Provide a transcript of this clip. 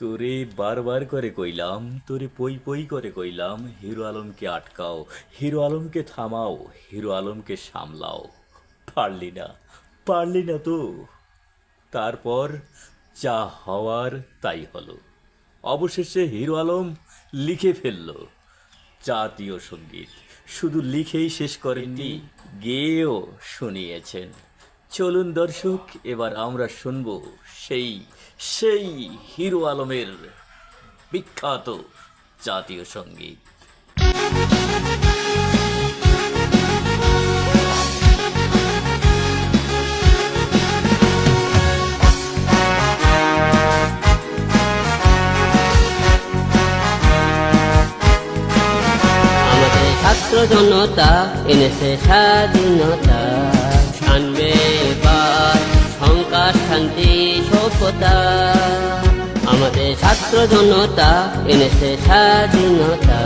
তোরে বারবার করে কইলাম, তোরে পই পই করে কইলাম, হিরো আলমকে আটকাও, হিরো আলমকে থামাও, হিরো আলমকে সামলাও। পারলি না পারলি না তো। তারপর যা হওয়ার তাই হলো। অবশেষে হিরো আলম লিখে ফেলল, জাতীয় সংগীত। শুধু লিখেই শেষ করেননি, গেয়েও শুনিয়েছেন। চলুন দর্শক, এবার আমরা শুনব সেই সেই হিরো আলমের বিখ্যাত জাতীয় সংগীত। ছাত্র জনতা এনেছে স্বাধীনতা। শান্তি সভ্যতা। আমাদের ছাত্র জনতা এনেছে স্বাধীনতা।